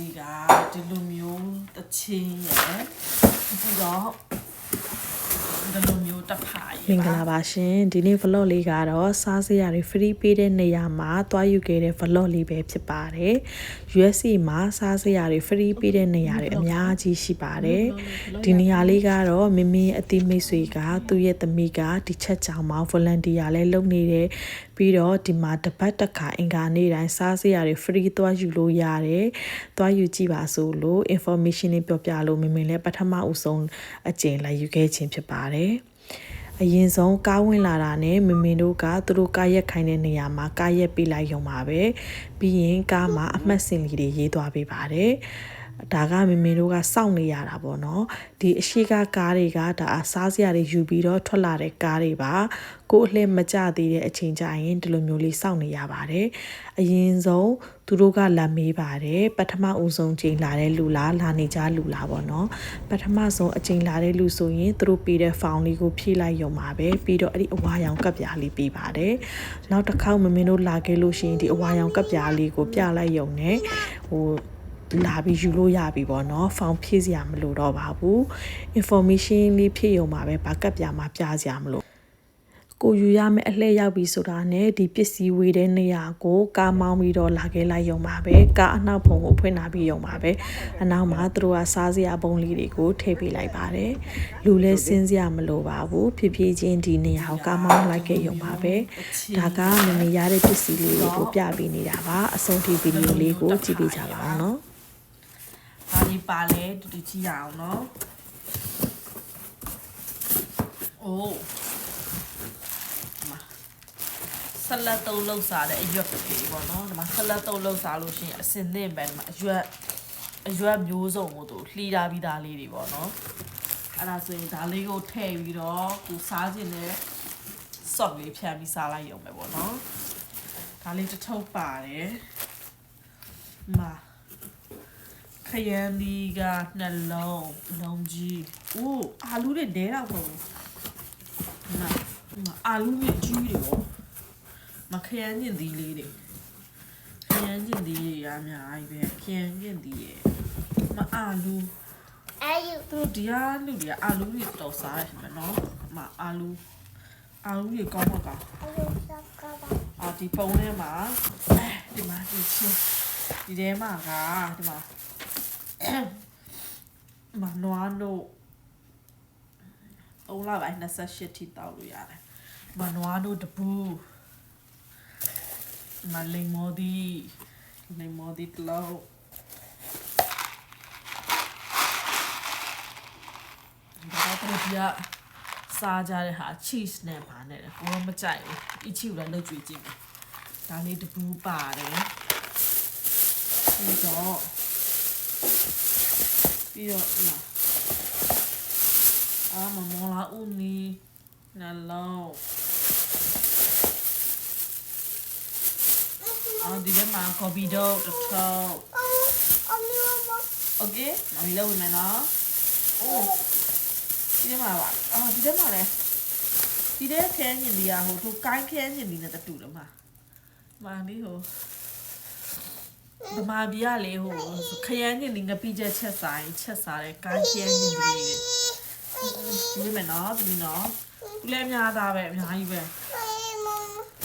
စီကဒီလိုမျိုးတစ်ချင်းရယ်ပြီးတော့ ဒီလိုမျိုးတစ်ဖာရယ်မင်္ဂလာပါရှင်ဒီနေ့ vlog လေးကတော့စားစရာတွေ free ပေးတဲ့နေရာမှာတွားယူခဲ့တဲ့ vlog လေးပဲဖြစ်ပါတယ် USC မှာစားစရာတွေ free ပေးတဲ့နေရာတွေအများကြီးရှိပါတယ်ဒီနေရာလေးကတော့မင်းမင်းအတိမိတ်ဆွေကသူ့ရဲ့သမီးကဒီချက်ကြောင်မှာ volunteer လဲလုပ်နေတယ်ပြီးတော့ဒီမှာတစ်ပတ်တစ်ခါအင်္ဂါနေ့တိုင်းစားစရာတွေ free တွားယူလို့ရတယ်တွားယူကြည့်ပါဆိုလို့ information လေးပြောပြလို့မင်းမင်းလည်းပထမဦးဆုံးအကျင့်လာယူခဲ့ခြင်းဖြစ်ပါတယ်အရင်ဆုံးကားဝင်လာတာနဲ့မမင်တို့ကသူတို့ကားရက်ခိုင်းတဲ့နေရာမှာကားရက်ပေးလိုက်ရုံပါပဲပြီးရင်ကားမှာအမှတ်စင်လေးတွေရေးသွားပေးပါတယ် ဒါကမမင်တို့ကစောင့်နေရတာပေါ့နော်ဒီအရှိကကားတွေကဒါအစားစရာတွေယူပြီးတော့ထွက်လာတဲ့ကားတွေပါကိုယ်အလှည့်မကြသေးတဲ့အချိန်ကျရင်ဒီလိုမျိုးလေးစောင့်နေရပါတယ်အရင်ဆုံးသူတို့ကလာမေးပါတယ်ပထမဦးဆုံးချိန်လာတဲ့လူလားလာနေကြလူလားပေါ့နော်ပထမဆုံးအချိန်လာတဲ့လူဆိုရင်သူတို့ပေးတဲ့ form လေးကိုဖြည့်လိုက်ရုံပါပဲပြီးတော့အဲ့ဒီအဝါရောင်ကပ်ပြားလေးပေးပါတယ်နောက်တစ်ခေါက်မမင်းတို့လာခဲ့လို့ရှိရင်ဒီအဝါရောင်ကပ်ပြားလေးကိုပြလိုက်ရုံနဲ့ဟို လာပြီးယူလို့ရပြီပေါ့နော်ဖောင်ဖြည့်စရာမလိုတော့ပါဘူး information လေးဖြည့်ရုံပါပဲဘာကပ်ပြားမှာပြစရာမလိုကိုယူရမယ့်အလှည့်ရောက်ပြီဆိုတာနဲ့ဒီပစ္စည်းဝေတဲ့နေရာကိုကားမောင်းပြီးတော့လာခဲ့လိုက်ရုံပါပဲကားအနောက်ဖုံကိုဖွင့်လာပြီးရုံပါပဲအနောက်မှာသူတို့ကစားစရာပုံလေးတွေကိုထည့်ပေးလိုက်ပါတယ်လူလဲစင်းစရာမလိုပါဘူးဖြည်းဖြည်းချင်းဒီနေရာကိုကားမောင်းလိုက်ခဲ့ရုံပါပဲဒါကမမေရတဲ့ပစ္စည်းလေးတွေကိုပြပေးနေတာပါအဆုံးထိဗီဒီယိုလေးကိုကြည့်ပေးကြပါအောင်နော် ဘာဒီပါလဲတူတူကြည့်ရအောင်နော်အိုးဒီမှာဆလတ်တုံးလောက်စားတဲ့အရွက်ကလေးပေါ့နော်ဒီမှာဆလတ်တုံးလောက်စားလို့ရှိရင်အစင်သင့်ပဲဒီမှာအရွက်အရွက်မျိုးစုံကိုသူလှီးထားပြီးသားလေးတွေပေါ့နော်အဲ့ဒါဆိုရင်ဒါလေးကိုထည့်ပြီးတော့ကိုစားခြင်းနဲ့ဆော့လေးဖြန်းပြီးစားလိုက်ရုံပဲပေါ့နော်ဒါလေးတစ်ထုပ်ပါတယ်မာ ခရမ်းဒီကနှလုံးလုံးကြီးအိုးအာလူတွေဒဲတော့ပေါ့နာမအာလူတွေကြီးတွေပေါ့မခရမ်းကျင်သီးလေးတွေခရမ်းကျင်သီးတွေရအများကြီးပဲခရမ်းကျင်သီးရဲ့မအာလူ Are you သူတို့ဒီဟာလူတွေကအာလူတွေတော်စားတယ်မနော်မအာလူအာလူတွေကောင်းမကောင်း are you Sakaba? အာဒီပုံထဲမှာဒီမှာဒီချင်းဒီထဲမှာကဒီမှာ မနွားတို့အုံးလာပိုင်း28ထိတောက်လို့ရတယ်မနွားတို့တပူဒီမလိမ်မော်ဒီလိမ်မော်ဒီတလောက်ဒါတော့ပြစားကြတဲ့ဟာ cheese နဲ့ပါနဲ့တယ်ကိုယ်ကမကြိုက်ဘူးအချီကိုလည်းလှုပ်ကြည့်ကြည့်မယ်ဒါလေးတပူပါတယ်ပြီးတော့ ပြီးတော့အာမမောလာဦးနီနလောက်အော်ဒီမှာကော်ပီတော့တစ်ထောက် ok nó đi đâu mà nó ô đi đến mà bạn à đi đến mà này đi đến khe nhìn gì à hồ thu cái khe nhìn gì là tập trụ đó mà mà đi hồ ဗမာပြည်ကလေဟိုခရမ်းညင်ဒီငပိချက်ချက်စားရင်ချက်စားတဲ့ကိုင်းခဲညင်ဒီလေးတွေဒီမယ်နော်ဒီနော်သူလည်းအများသားပဲအများကြီးပဲ